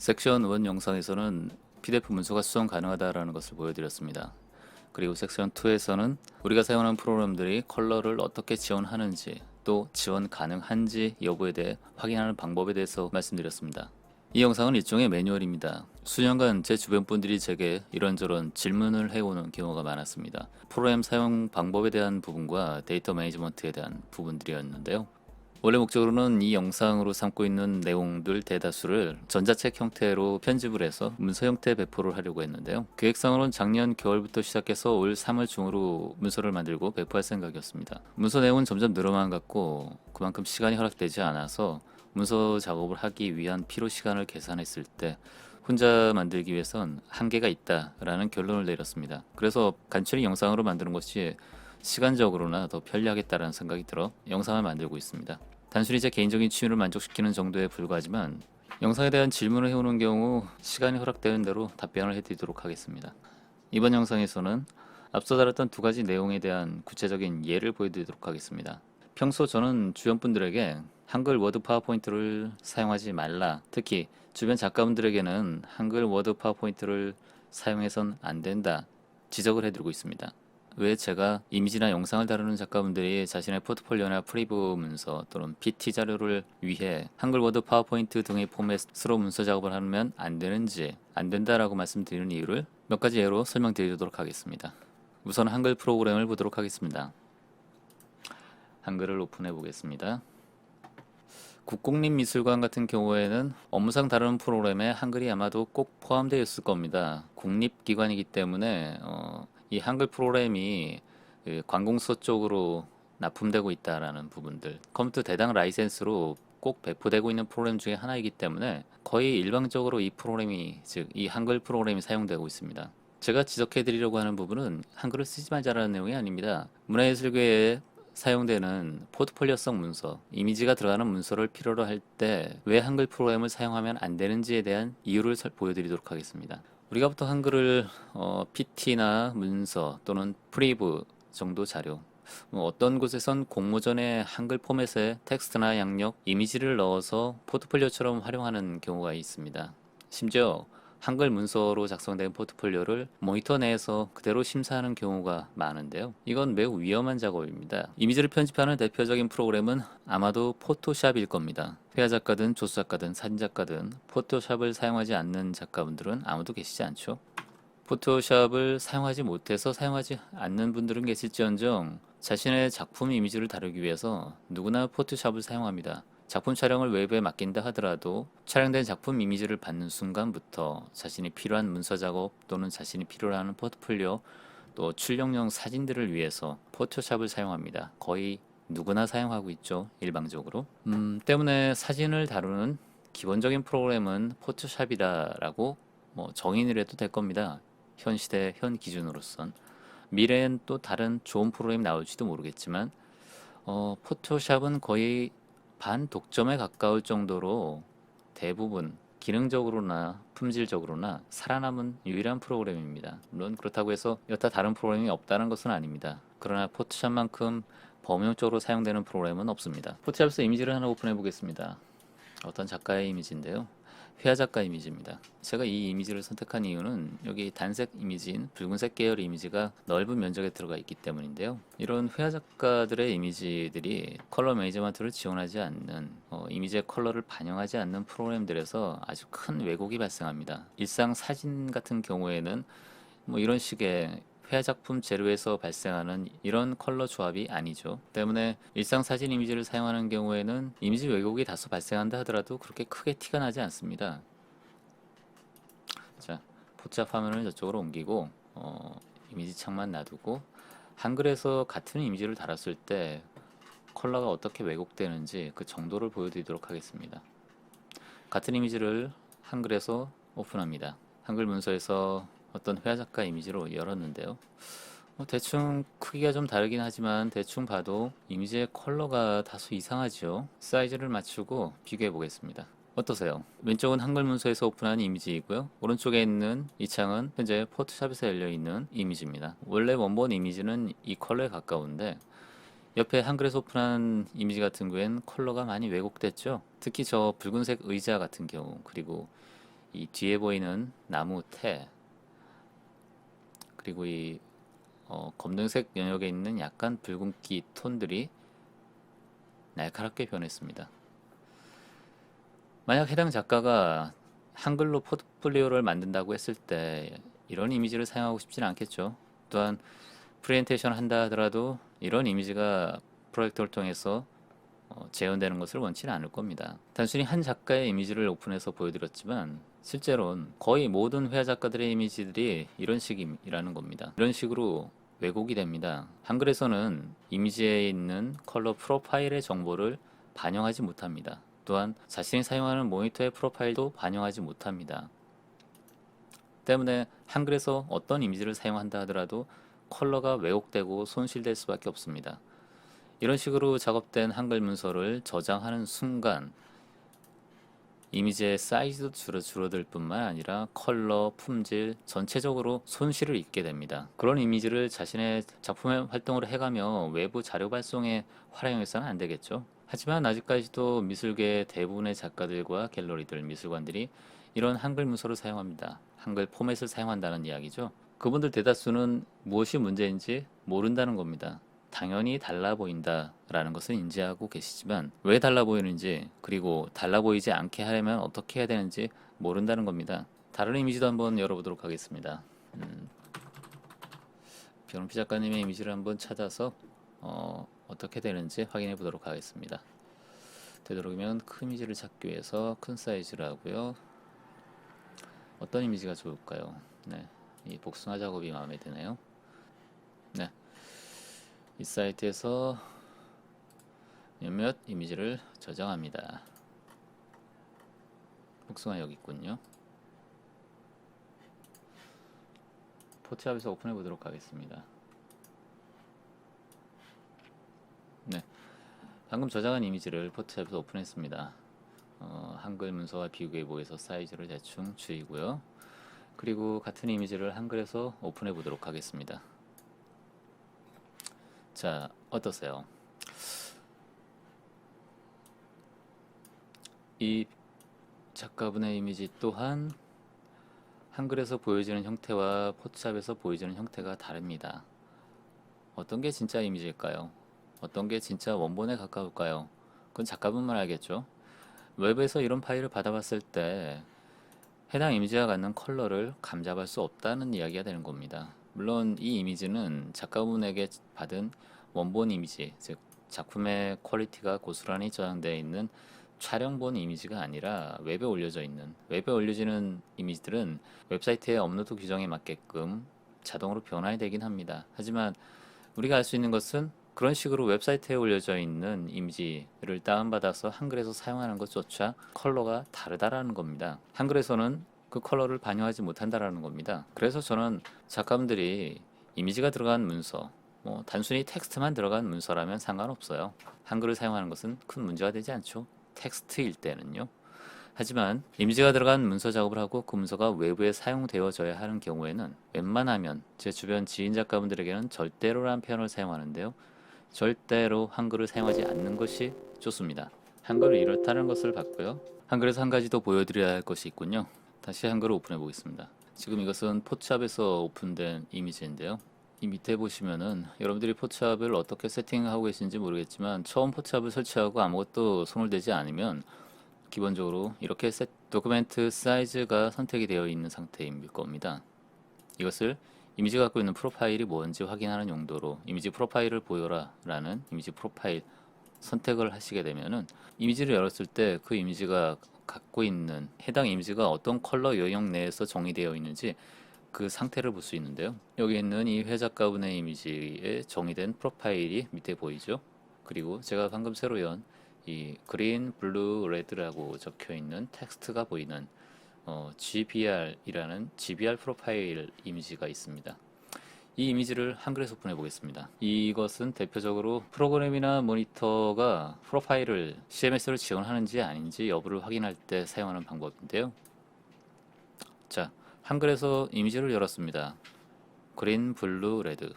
섹션 1 영상에서는 PDF 문서가 수정 가능하다라는 것을 보여드렸습니다. 그리고 섹션 2에서는 우리가 사용하는 프로그램들이 컬러를 어떻게 지원하는지 또 지원 가능한지 여부에 대해 확인하는 방법에 대해서 말씀드렸습니다. 이 영상은 일종의 매뉴얼입니다. 수년간 제 주변 분들이 제게 이런저런 질문을 해오는 경우가 많았습니다. 프로그램 사용 방법에 대한 부분과 데이터 매니지먼트에 대한 부분들이었는데요. 원래 목적으로는 이 영상으로 삼고 있는 내용들 대다수를 전자책 형태로 편집을 해서 문서 형태 배포를 하려고 했는데요. 계획상으로는 작년 겨울부터 시작해서 올 3월 중으로 문서를 만들고 배포할 생각이었습니다. 문서 내용은 점점 늘어만 갔고 그만큼 시간이 허락되지 않아서 문서 작업을 하기 위한 필요 시간을 계산했을 때 혼자 만들기 위해선 한계가 있다라는 결론을 내렸습니다. 그래서 간단히 영상으로 만드는 것이 시간적으로나 더 편리하겠다라는 생각이 들어 영상을 만들고 있습니다. 단순히 제 개인적인 취미를 만족시키는 정도에 불과하지만 영상에 대한 질문을 해오는 경우 시간이 허락되는 대로 답변을 해드리도록 하겠습니다. 이번 영상에서는 앞서 다뤘던 두 가지 내용에 대한 구체적인 예를 보여드리도록 하겠습니다. 평소 저는 주변 분들에게 한글 워드 파워포인트를 사용하지 말라. 특히 주변 작가분들에게는 한글 워드 파워포인트를 사용해선 안 된다. 지적을 해드리고 있습니다. 왜 제가 이미지나 영상을 다루는 작가분들이 자신의 포트폴리오나 프리뷰 문서 또는 PT 자료를 위해 한글 워드 파워포인트 등의 포맷으로 문서 작업을 하면 안 되는지 안 된다라고 말씀드리는 이유를 몇 가지 예로 설명드리도록 하겠습니다. 우선 한글 프로그램을 보도록 하겠습니다. 한글을 오픈해 보겠습니다. 국공립미술관 같은 경우에는 업무상 다루는 프로그램에 한글이 아마도 꼭 포함되어 있을 겁니다. 국립기관이기 때문에 어, 이 한글 프로그램이 그 관공서 쪽으로 납품되고 있다라는 부분들 컴퓨터 대당 라이센스로 꼭 배포되고 있는 프로그램 중에 하나이기 때문에 거의 일방적으로 이 프로그램이 즉 이 한글 프로그램이 사용되고 있습니다. 제가 지적해 드리려고 하는 부분은 한글을 쓰지 말자라는 내용이 아닙니다. 문화예술계에 사용되는 포트폴리오성 문서, 이미지가 들어가는 문서를 필요로 할 때 왜 한글 프로그램을 사용하면 안 되는지에 대한 이유를 보여드리도록 하겠습니다. 우리가 보통 한글을 어, PT나 문서 또는 프리브 정도 자료 뭐 어떤 곳에선 공모전에 한글 포맷에 텍스트나 양력, 이미지를 넣어서 포트폴리오처럼 활용하는 경우가 있습니다. 심지어 한글 문서로 작성된 포트폴리오를 모니터 내에서 그대로 심사하는 경우가 많은데요. 이건 매우 위험한 작업입니다. 이미지를 편집하는 대표적인 프로그램은 아마도 포토샵일 겁니다. 회화 작가든 조수 작가든 사진 작가든 포토샵을 사용하지 않는 작가분들은 아무도 계시지 않죠. 포토샵을 사용하지 못해서 사용하지 않는 분들은 계실지언정 자신의 작품 이미지를 다루기 위해서 누구나 포토샵을 사용합니다. 작품 촬영을 외부에 맡긴다 하더라도 촬영된 작품 이미지를 받는 순간부터 자신이 필요한 문서 작업 또는 자신이 필요로 하는 포트폴리오 또 출력용 사진들을 위해서 포토샵을 사용합니다. 거의 누구나 사용하고 있죠. 일방적으로. 음, 때문에 사진을 다루는 기본적인 프로그램은 포토샵이다라고 뭐 정의를 해도 될 겁니다. 현 시대 현 기준으로선 미래엔 또 다른 좋은 프로그램이 나올지도 모르겠지만 어, 포토샵은 거의 반 독점에 가까울 정도로 대부분 기능적으로나 품질적으로나 살아남은 유일한 프로그램입니다. 물론 그렇다고 해서 여타 다른 프로그램이 없다는 것은 아닙니다. 그러나 포토샵만큼 범용적으로 사용되는 프로그램은 없습니다. 포토샵에서 이미지를 하나 오픈해 보겠습니다. 어떤 작가의 이미지인데요. 회화 작가 이미지입니다. 제가 이 이미지를 선택한 이유는 여기 단색 이미지인 붉은색 계열 이미지가 넓은 면적에 들어가 있기 때문인데요. 이런 회화 작가들의 이미지들이 컬러 매니저먼트를 지원하지 않는 어, 이미지의 컬러를 반영하지 않는 프로그램들에서 아주 큰 왜곡이 발생합니다. 일상 사진 같은 경우에는 뭐 이런 식의 회화 작품 재료에서 발생하는 이런 컬러 조합이 아니죠. 때문에 일상 사진 이미지를 사용하는 경우에는 이미지 왜곡이 다소 발생한다 하더라도 그렇게 크게 티가 나지 않습니다. 자, 포착 화면을 저쪽으로 옮기고 어, 이미지 창만 놔두고 한글에서 같은 이미지를 달았을 때 컬러가 어떻게 왜곡되는지 그 정도를 보여드리도록 하겠습니다. 같은 이미지를 한글에서 오픈합니다. 한글 문서에서 어떤 회화 작가 이미지로 열었는데요. 뭐 대충 크기가 좀 다르긴 하지만 대충 봐도 이미지의 컬러가 다소 이상하죠. 사이즈를 맞추고 비교해 보겠습니다. 어떠세요? 왼쪽은 한글 문서에서 오픈한 이미지이고요. 오른쪽에 있는 이 창은 현재 포토샵에서 열려 있는 이미지입니다. 원래 원본 이미지는 이 컬러에 가까운데 옆에 한글에서 오픈한 이미지 같은 경우엔 컬러가 많이 왜곡됐죠. 특히 저 붉은색 의자 같은 경우 그리고 이 뒤에 보이는 나무 태 그리고 이 어, 검정색 영역에 있는 약간 붉은기 톤들이 날카롭게 변했습니다. 만약 해당 작가가 한글로 포트폴리오를 만든다고 했을 때 이런 이미지를 사용하고 싶지는 않겠죠. 또한 프레젠테이션 한다 하더라도 이런 이미지가 프로젝터를 통해서 어, 재현되는 것을 원치는 않을 겁니다. 단순히 한 작가의 이미지를 오픈해서 보여드렸지만 실제로는 거의 모든 회화 작가들의 이미지들이 이런 식이라는 겁니다. 이런 식으로 왜곡이 됩니다. 한글에서는 이미지에 있는 컬러 프로파일의 정보를 반영하지 못합니다. 또한 자신이 사용하는 모니터의 프로파일도 반영하지 못합니다. 때문에 한글에서 어떤 이미지를 사용한다 하더라도 컬러가 왜곡되고 손실될 수밖에 없습니다. 이런 식으로 작업된 한글 문서를 저장하는 순간 이미지의 사이즈도 줄어 줄어들 뿐만 아니라 컬러, 품질, 전체적으로 손실을 입게 됩니다. 그런 이미지를 자신의 작품의 활동으로 해가며 외부 자료 발송에 활용해서는 안 되겠죠. 하지만 아직까지도 미술계 대부분의 작가들과 갤러리들, 미술관들이 이런 한글 문서를 사용합니다. 한글 포맷을 사용한다는 이야기죠. 그분들 대다수는 무엇이 문제인지 모른다는 겁니다. 당연히 달라 보인다라는 것을 인지하고 계시지만 왜 달라 보이는지 그리고 달라 보이지 않게 하려면 어떻게 해야 되는지 모른다는 겁니다. 다른 이미지도 한번 열어보도록 하겠습니다. 음, 변호피 작가님의 이미지를 한번 찾아서 어, 어떻게 되는지 확인해 보도록 하겠습니다. 되도록이면 큰 이미지를 찾기 위해서 큰 사이즈를 하고요. 어떤 이미지가 좋을까요? 네, 이 복숭아 작업이 마음에 드네요. 네, 이 사이트에서 몇몇 이미지를 저장합니다. 복숭아 여기 있군요. 포트샵에서 오픈해 보도록 하겠습니다. 네, 방금 저장한 이미지를 포트샵에서 오픈했습니다. 어, 한글 문서와 비교해 보여서 사이즈를 대충 줄이고요. 그리고 같은 이미지를 한글에서 오픈해 보도록 하겠습니다. 자, 어떠세요? 이 작가분의 이미지 또한 한글에서 보여지는 형태와 포토샵에서 보여지는 형태가 다릅니다. 어떤 게 진짜 이미지일까요? 어떤 게 진짜 원본에 가까울까요? 그건 작가분만 알겠죠. 웹에서 이런 파일을 받아봤을 때 해당 이미지가 갖는 컬러를 감잡을 수 없다는 이야기가 되는 겁니다. 물론 이 이미지는 작가분에게 받은 원본 이미지, 즉 작품의 퀄리티가 고스란히 저장되어 있는 촬영본 이미지가 아니라 웹에 올려져 있는 웹에 올려지는 이미지들은 웹사이트의 업로드 규정에 맞게끔 자동으로 변환이 되긴 합니다. 하지만 우리가 알 수 있는 것은 그런 식으로 웹사이트에 올려져 있는 이미지를 다운받아서 한글에서 사용하는 것조차 컬러가 다르다라는 겁니다. 한글에서는 그 컬러를 반영하지 못한다라는 겁니다. 그래서 저는 작가분들이 이미지가 들어간 문서, 뭐 단순히 텍스트만 들어간 문서라면 상관없어요. 한글을 사용하는 것은 큰 문제가 되지 않죠. 텍스트일 때는요. 하지만 이미지가 들어간 문서 작업을 하고 그 문서가 외부에 사용되어져야 하는 경우에는 웬만하면 제 주변 지인 작가분들에게는 절대로란 표현을 사용하는데요. 절대로 한글을 사용하지 않는 것이 좋습니다. 한글을 이렇다는 것을 봤고요. 한글에서 한 가지 더 보여드려야 할 것이 있군요. 다시 한글을 오픈해 보겠습니다. 지금 이것은 포트샵에서 오픈된 이미지인데요. 이 밑에 보시면은 여러분들이 포트샵을 어떻게 세팅하고 계신지 모르겠지만 처음 포트샵을 설치하고 아무것도 손을 대지 않으면 기본적으로 이렇게 셋 도큐멘트 사이즈가 선택이 되어 있는 상태일 겁니다. 이것을 이미지가 갖고 있는 프로파일이 뭔지 확인하는 용도로 이미지 프로파일을 보여라 라는 이미지 프로파일 선택을 하시게 되면은 이미지를 열었을 때 그 이미지가 갖고 있는 해당 이미지가 어떤 컬러 영역 내에서 정의되어 있는지 그 상태를 볼 수 있는데요. 여기 있는 이 회작가분의 이미지에 정의된 프로파일이 밑에 보이죠. 그리고 제가 방금 새로 연 이 그린, 블루, 레드라고 적혀 있는 텍스트가 보이는 어, GBR이라는 GBR 프로파일 이미지가 있습니다. 이 이미지를 한글에서 오픈해 보겠습니다. 이것은 대표적으로 프로그램이나 모니터가 프로파일을 CMS를 지원하는지 아닌지 여부를 확인할 때 사용하는 방법인데요. 자, 한글에서 이미지를 열었습니다. 그린, 블루, 레드.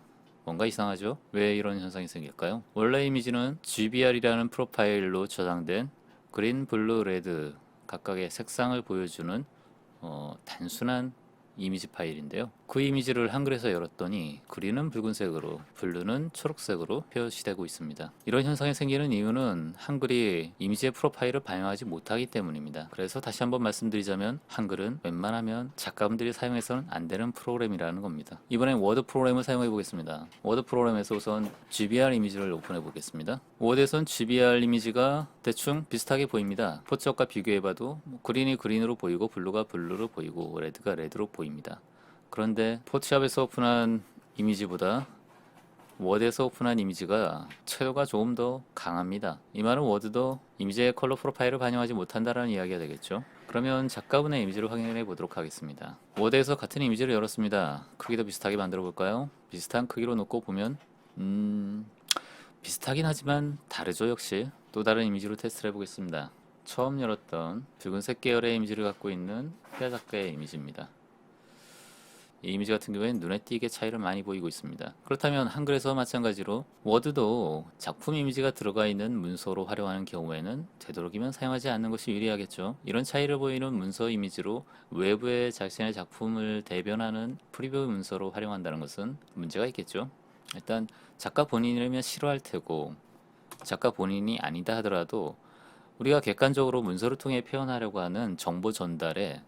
뭔가 이상하죠? 왜 이런 현상이 생길까요? 원래 이미지는 GBR이라는 프로파일로 저장된 그린, 블루, 레드 각각의 색상을 보여주는 어, 단순한 이미지 파일인데요. 그 이미지를 한글에서 열었더니 그린은 붉은색으로, 블루는 초록색으로 표시되고 있습니다. 이런 현상이 생기는 이유는 한글이 이미지의 프로파일을 반영하지 못하기 때문입니다. 그래서 다시 한번 말씀드리자면 한글은 웬만하면 작가분들이 사용해서는 안 되는 프로그램이라는 겁니다. 이번엔 워드 프로그램을 사용해 보겠습니다. 워드 프로그램에서 우선 GBR 이미지를 오픈해 보겠습니다. 워드에선 GBR 이미지가 대충 비슷하게 보입니다. 포츠업과 비교해봐도 뭐 그린이 그린으로 보이고 블루가 블루로 보이고 레드가 레드로 보입니다. 그런데 포트샵에서 오픈한 이미지보다 워드에서 오픈한 이미지가 채도가 조금 더 강합니다. 이 말은 워드도 이미지의 컬러 프로파일을 반영하지 못한다는 이야기가 되겠죠. 그러면 작가분의 이미지를 확인해 보도록 하겠습니다. 워드에서 같은 이미지를 열었습니다. 크기도 비슷하게 만들어 볼까요? 비슷한 크기로 놓고 보면 음... 비슷하긴 하지만 다르죠 역시. 또 다른 이미지로 테스트를 해보겠습니다. 처음 열었던 붉은색 계열의 이미지를 갖고 있는 피아 작가의 이미지입니다. 이 이미지 같은 경우에는 눈에 띄게 차이를 많이 보이고 있습니다. 그렇다면 한글에서 마찬가지로 워드도 작품 이미지가 들어가 있는 문서로 활용하는 경우에는 되도록이면 사용하지 않는 것이 유리하겠죠. 이런 차이를 보이는 문서 이미지로 외부의 자신의 작품을 대변하는 프리뷰 문서로 활용한다는 것은 문제가 있겠죠. 일단 작가 본인이라면 싫어할 테고 작가 본인이 아니다 하더라도 우리가 객관적으로 문서를 통해 표현하려고 하는 정보 전달에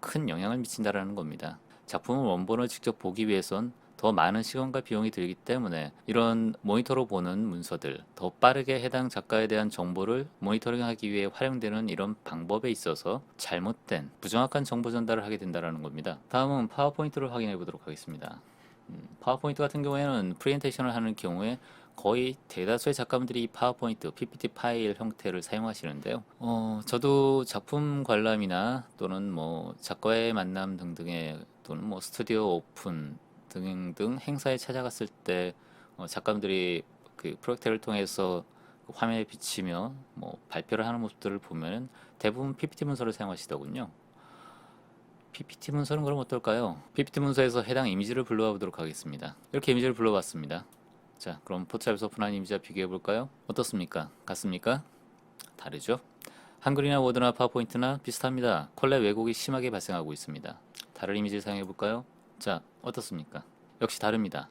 큰 영향을 미친다라는 겁니다. 작품을 원본을 직접 보기 위해선 더 많은 시간과 비용이 들기 때문에 이런 모니터로 보는 문서들 더 빠르게 해당 작가에 대한 정보를 모니터링하기 위해 활용되는 이런 방법에 있어서 잘못된 부정확한 정보 전달을 하게 된다는 겁니다. 다음은 파워포인트를 확인해 보도록 하겠습니다. 음, 파워포인트 같은 경우에는 프레젠테이션을 하는 경우에 거의 대다수의 작가분들이 이 파워포인트, PPT 파일 형태를 사용하시는데요. 어, 저도 작품 관람이나 또는 뭐 작가의 만남 등등의 또는 뭐 스튜디오 오픈 등등 행사에 찾아갔을 때 어, 작가분들이 그 프로젝트를 통해서 그 화면에 비치며 뭐 발표를 하는 모습들을 보면 대부분 PPT 문서를 사용하시더군요. PPT 문서는 그럼 어떨까요? PPT 문서에서 해당 이미지를 불러와 보도록 하겠습니다. 이렇게 이미지를 불러봤습니다. 자, 그럼 포트샵에서 오픈한 이미지와 비교해 볼까요? 어떻습니까? 같습니까? 다르죠? 한글이나 워드나 파워포인트나 비슷합니다. 컬러 왜곡이 심하게 발생하고 있습니다. 다른 이미지를 사용해 볼까요? 자, 어떻습니까? 역시 다릅니다.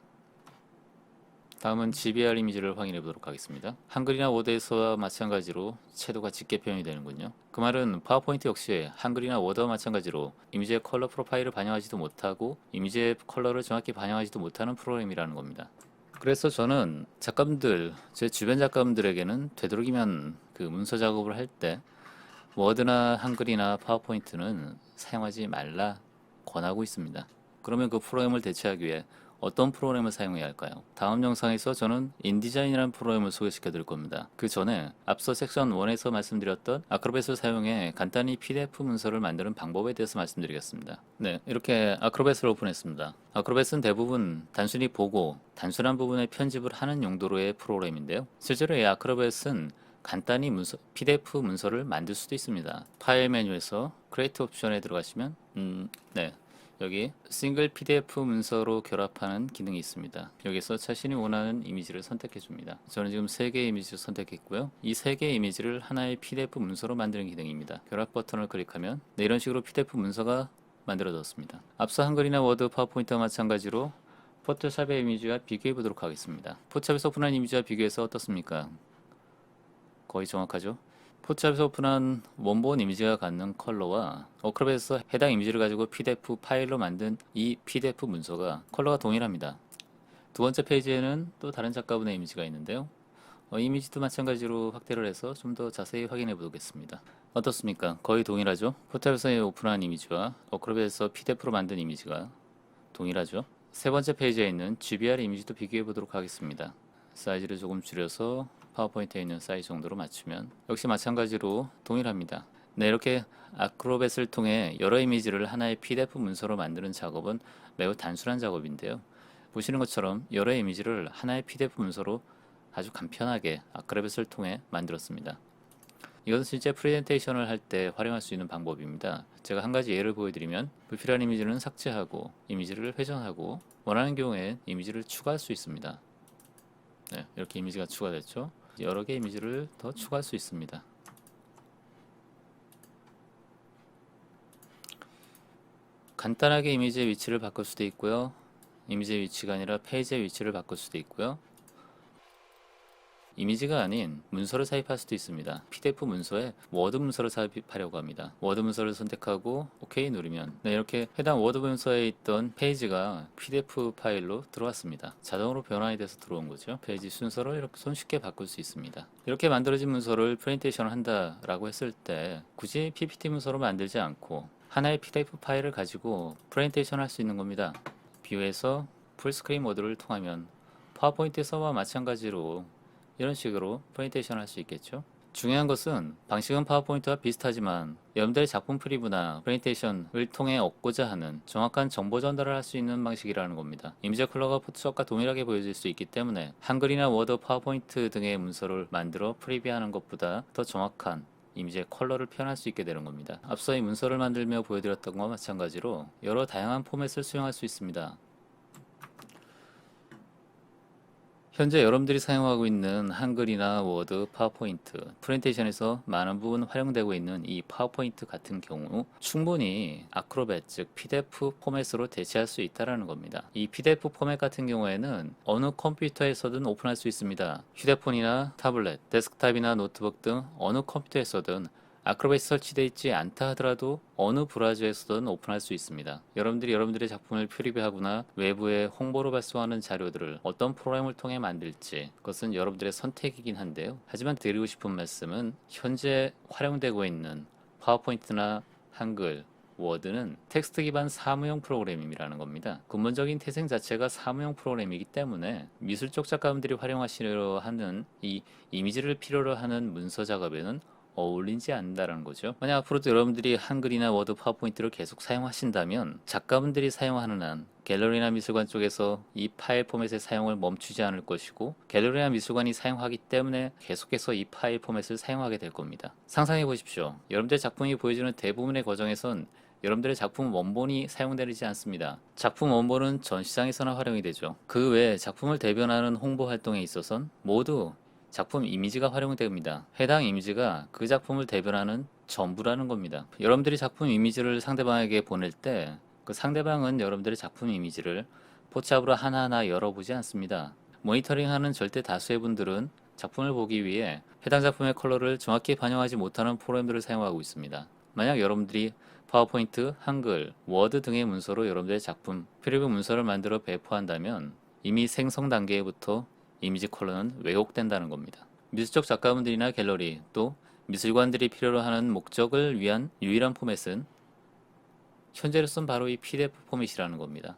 다음은 GBR 이미지를 확인해 보도록 하겠습니다. 한글이나 워드에서와 마찬가지로 채도가 짙게 표현이 되는군요. 그 말은 파워포인트 역시 한글이나 워드와 마찬가지로 이미지의 컬러 프로파일을 반영하지도 못하고 이미지의 컬러를 정확히 반영하지도 못하는 프로그램이라는 겁니다. 그래서 저는 작가분들, 제 주변 작가분들에게는 되도록이면 그 문서 작업을 할 때 워드나 한글이나 파워포인트는 사용하지 말라 권하고 있습니다. 그러면 그 프로그램을 대체하기 위해 어떤 프로그램을 사용해야 할까요? 다음 영상에서 저는 인디자인이라는 프로그램을 소개시켜 드릴 겁니다. 그 전에 앞서 섹션 1에서 말씀드렸던 아크로벳을 사용해 간단히 PDF 문서를 만드는 방법에 대해서 말씀드리겠습니다. 네, 이렇게 아크로벳을 오픈했습니다. 아크로벳은 대부분 단순히 보고 단순한 부분의 편집을 하는 용도로의 프로그램인데요. 실제로 이 아크로벳은 간단히 문서, PDF 문서를 만들 수도 있습니다. 파일 메뉴에서 크리에이트 옵션에 들어가시면 음, 네. 여기 싱글 PDF 문서로 결합하는 기능이 있습니다. 여기서 자신이 원하는 이미지를 선택해 줍니다. 저는 지금 세 개의 이미지를 선택했고요. 이세 개의 이미지를 하나의 PDF 문서로 만드는 기능입니다. 결합 버튼을 클릭하면 네, 이런 식으로 PDF 문서가 만들어졌습니다. 앞서 한글이나 워드, 파워포인트와 마찬가지로 포토샵의 이미지와 비교해 보도록 하겠습니다. 포토샵에서 오픈한 이미지와 비교해서 어떻습니까? 거의 정확하죠? 포샵에서 오픈한 원본 이미지가 갖는 컬러와 어크롭에서 해당 이미지를 가지고 PDF 파일로 만든 이 PDF 문서가 컬러가 동일합니다. 두 번째 페이지에는 또 다른 작가분의 이미지가 있는데요. 어, 이미지도 마찬가지로 확대를 해서 좀 더 자세히 확인해 보겠습니다. 어떻습니까? 거의 동일하죠? 포샵에서 오픈한 이미지와 어크롭에서 PDF로 만든 이미지가 동일하죠? 세 번째 페이지에 있는 GBR 이미지도 비교해 보도록 하겠습니다. 사이즈를 조금 줄여서 파워포인트에 있는 사이즈 정도로 맞추면 역시 마찬가지로 동일합니다. 네, 이렇게 아크로벳을 통해 여러 이미지를 하나의 PDF 문서로 만드는 작업은 매우 단순한 작업인데요. 보시는 것처럼 여러 이미지를 하나의 PDF 문서로 아주 간편하게 아크로벳을 통해 만들었습니다. 이것은 실제 프레젠테이션을 할 때 활용할 수 있는 방법입니다. 제가 한 가지 예를 보여드리면 불필요한 이미지는 삭제하고 이미지를 회전하고 원하는 경우에 이미지를 추가할 수 있습니다. 네, 이렇게 이미지가 추가됐죠. 여러 개의 이미지를 더 추가할 수 있습니다. 간단하게 이미지의 위치를 바꿀 수도 있고요. 이미지의 위치가 아니라 페이지의 위치를 바꿀 수도 있고요. 이미지가 아닌 문서를 삽입할 수도 있습니다. PDF 문서에 워드 문서를 삽입하려고 합니다. 워드 문서를 선택하고 OK 누르면 네, 이렇게 해당 워드 문서에 있던 페이지가 PDF 파일로 들어왔습니다. 자동으로 변환이 돼서 들어온 거죠. 페이지 순서를 이렇게 손쉽게 바꿀 수 있습니다. 이렇게 만들어진 문서를 프레젠테이션을 한다라고 했을 때 굳이 PPT 문서로 만들지 않고 하나의 PDF 파일을 가지고 프레젠테이션 할 수 있는 겁니다. 뷰에서 풀스크린 모드를 통하면 파워포인트 서버와 마찬가지로 이런 식으로 프레젠테이션 할 수 있겠죠. 중요한 것은 방식은 파워포인트와 비슷하지만 여러분들의 작품 프리뷰나 프레젠테이션을 통해 얻고자 하는 정확한 정보 전달을 할 수 있는 방식이라는 겁니다. 이미지 컬러가 포토샵과 동일하게 보여질 수 있기 때문에 한글이나 워드, 파워포인트 등의 문서를 만들어 프리뷰하는 것보다 더 정확한 이미지의 컬러를 표현할 수 있게 되는 겁니다. 앞서 이 문서를 만들며 보여드렸던 것과 마찬가지로 여러 다양한 포맷을 수용할 수 있습니다. 현재 여러분들이 사용하고 있는 한글이나 워드, 파워포인트, 프레젠테이션에서 많은 부분 활용되고 있는 이 파워포인트 같은 경우 충분히 아크로벳 즉 PDF 포맷으로 대체할 수 있다라는 겁니다. 이 PDF 포맷 같은 경우에는 어느 컴퓨터에서든 오픈할 수 있습니다. 휴대폰이나 타블렛, 데스크탑이나 노트북 등 어느 컴퓨터에서든 아크로벳이 설치되어 있지 않다 하더라도 어느 브라우저에서든 오픈할 수 있습니다. 여러분들이 여러분들의 작품을 프리뷰하거나 외부에 홍보로 발송하는 자료들을 어떤 프로그램을 통해 만들지 그것은 여러분들의 선택이긴 한데요. 하지만 드리고 싶은 말씀은 현재 활용되고 있는 파워포인트나 한글, 워드는 텍스트 기반 사무용 프로그램이라는 겁니다. 근본적인 태생 자체가 사무용 프로그램이기 때문에 미술적 작가분들이 활용하시려 하는 이 이미지를 필요로 하는 문서 작업에는 어울리지 않는다라는 거죠. 만약 앞으로도 여러분들이 한글이나 워드 파워포인트를 계속 사용하신다면 작가분들이 사용하는 한 갤러리나 미술관 쪽에서 이 파일 포맷의 사용을 멈추지 않을 것이고 갤러리나 미술관이 사용하기 때문에 계속해서 이 파일 포맷을 사용하게 될 겁니다. 상상해 보십시오. 여러분들의 작품이 보여주는 대부분의 과정에선 여러분들의 작품 원본이 사용되지 않습니다. 작품 원본은 전시장에서나 활용이 되죠. 그 외에 작품을 대변하는 홍보 활동에 있어선 모두 작품 이미지가 활용됩니다. 해당 이미지가 그 작품을 대변하는 전부라는 겁니다. 여러분들이 작품 이미지를 상대방에게 보낼 때 그 상대방은 여러분들의 작품 이미지를 포샵으로 하나하나 열어보지 않습니다. 모니터링하는 절대 다수의 분들은 작품을 보기 위해 해당 작품의 컬러를 정확히 반영하지 못하는 프로그램들을 사용하고 있습니다. 만약 여러분들이 파워포인트, 한글, 워드 등의 문서로 여러분들의 작품, 프리뷰 문서를 만들어 배포한다면 이미 생성 단계부터 이미지 컬러는 왜곡된다는 겁니다. 미술적 작가분들이나 갤러리 또 미술관들이 필요로 하는 목적을 위한 유일한 포맷은 현재로선 바로 이 PDF 포맷이라는 겁니다.